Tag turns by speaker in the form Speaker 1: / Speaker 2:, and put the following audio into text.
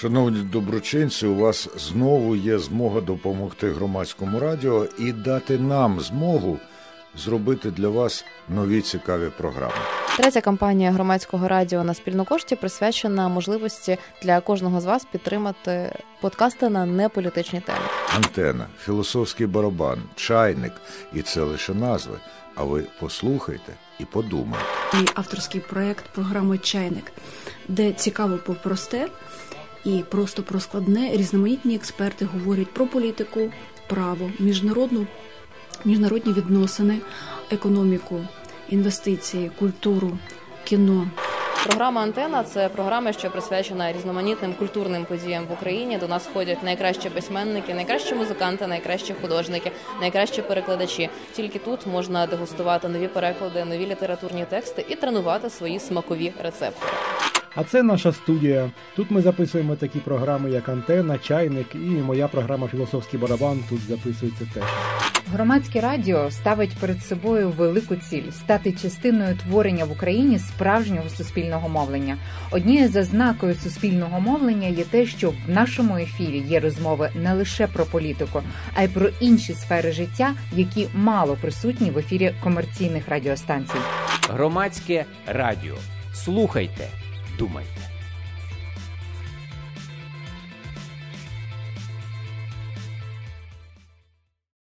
Speaker 1: Шановні доброчинці, у вас знову є змога допомогти громадському радіо і дати нам змогу зробити для вас нові цікаві програми.
Speaker 2: Третя кампанія громадського радіо на спільну кошті присвячена можливості для кожного з вас підтримати подкасти на неполітичні теми.
Speaker 1: Антена, філософський барабан, чайник, і це лише назви. А ви послухайте і подумайте.
Speaker 3: Мій авторський проект програми Чайник, де цікаво по просте і просто про складне різноманітні експерти говорять про політику, право, міжнародну, міжнародні відносини, економіку, інвестиції, культуру, кіно.
Speaker 2: Програма Антена це програма, що присвячена різноманітним культурним подіям в Україні. До нас ходять найкращі письменники, найкращі музиканти, найкращі художники, найкращі перекладачі. Тільки тут можна дегустувати нові переклади, нові літературні тексти і тренувати свої смакові рецептори.
Speaker 4: А це наша студія. Тут ми записуємо такі програми, як Антена, Чайник і моя програма Філософський барабан тут записується теж.
Speaker 5: Громадське радіо ставить перед собою велику ціль стати частиною творення в Україні справжнього суспільного мовлення. Однією з ознакою суспільного мовлення є те, що в нашому ефірі є розмови не лише про політику, а й про інші сфери життя, які мало присутні в ефірі комерційних радіостанцій.
Speaker 6: Громадське радіо. Слухайте, Dumai